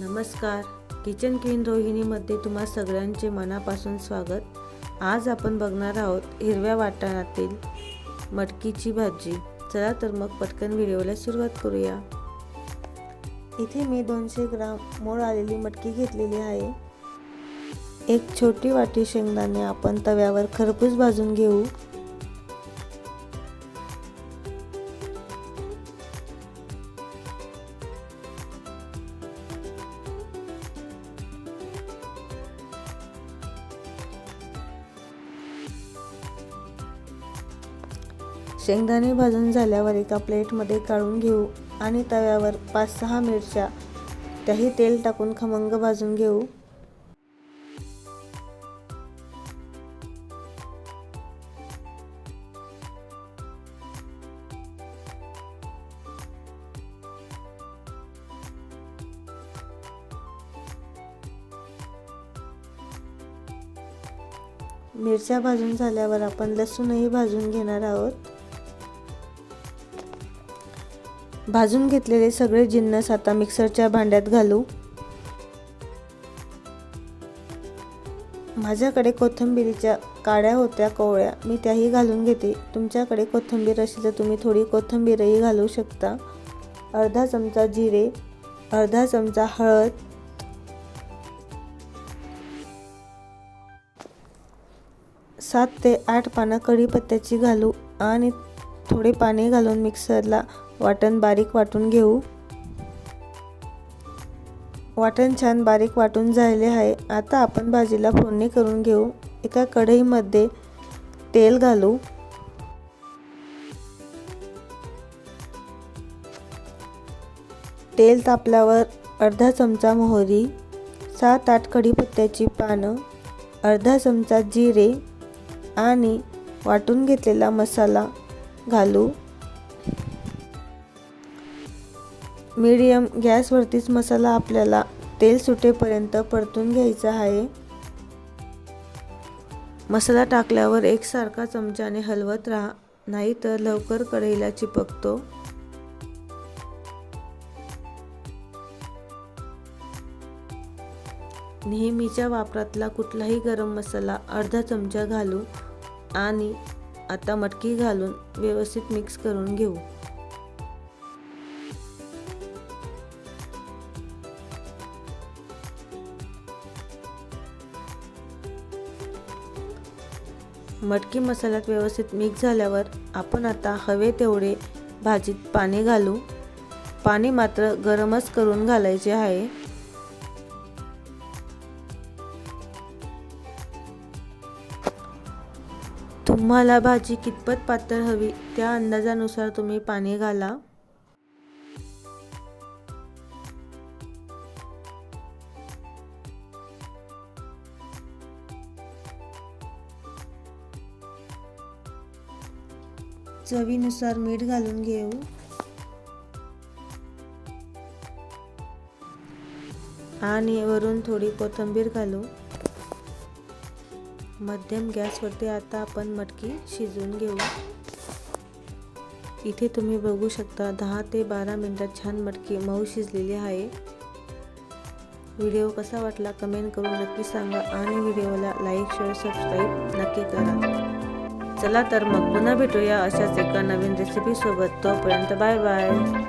नमस्कार. Kitchen queen रोहिणीमध्ये तुम्हा सगळ्यांचे मनापासून स्वागत. आज आपण बघणार आहोत हिरव्या वाटाणातील मटकीची भाजी. चला तर मग पटकन व्हिडिओला सुरुवात करूया. इथे मी दोनशे ग्राम मोड आलेली मटकी घेतलेली आहे. एक छोटी वाटी शेंगदाणे आपण तव्यावर खरपूस भाजून घेऊ. शेंगदाणे भाजून झाल्यावर एका प्लेटमध्ये काढून घेऊ आणि तव्यावर पाच सहा मिरच्या त्याही तेल टाकून खमंग भाजून घेऊ. मिरच्या भाजून झाल्यावर आपण लसूणही भाजून घेणार आहोत. भाजून घेतलेले सगळे जिन्नस आता मिक्सरच्या भांड्यात घालू. माझ्याकडे कोथिंबिरीच्या काड्या होत्या कोवळ्या. मी त्याही घालून घेते. तुमच्याकडे कोथिंबीर असेल तर तुम्ही थोडी कोथिंबीरही घालू शकता. अर्धा चमचा जिरे अर्धा चमचा हळद. सात ते आठ पानं कढीपत्त्याची घालू आणि थोडे पाणी घालून मिक्सरला वाटण बारीक वाटून घेऊ. वाटण छान बारीक वाटून झाले आहे. आता आपण भाजीला फोडणी करून घेऊ. एका कढईमध्ये तेल घालू. तेल तापल्यावर अर्धा चमचा मोहरी सात आठ कढीपत्त्याची पानं अर्धा चमचा जिरे आणि वाटून घेतलेला मसाला घालू. मीडियम गॅसवरतीच मसाला आपल्याला तेल सुटेपर्यंत परतून घ्यायचा आहे. मसाला टाकल्यावर एकसारखा चमच्याने हलवत राहा नाहीतर लवकर कढईला चिपकतो. नेहमीच्या वापरातला कुठलाही गरम मसाला अर्धा चमचा घालू आणि आता मटकी घालून व्यवस्थित मिक्स करून घेऊ. मटकी मसाल्यात व्यवस्थित मिक्स झाल्यावर आपण आता हवे तेवढे भाजीत पाणी घालू. पाणी मात्र गरमच करून घालायचे आहे. तुम्हाला भाजी कितपत पातळ हवी त्या अंदाजानुसार तुम्ही पाणी घाला. चवीनुसार मीठ घालून घेऊ. आणि वरून थोडी कोथिंबीर घालू. मध्यम गॅसवरती आता आपण मटकी शिजवून घेऊ. इथे तुम्ही बघू शकता दहा ते बारा मिनटात छान मटकी मऊ शिजलेली आहे. व्हिडिओ कसा वाटला कमेंट करून नक्की सांगा आणि व्हिडिओला लाईक शेअर सबस्क्राईब नक्की करा. चला तर मग पुन्हा भेटूया अशाच एका नवीन रेसिपीसोबत तोपर्यंत बाय बाय.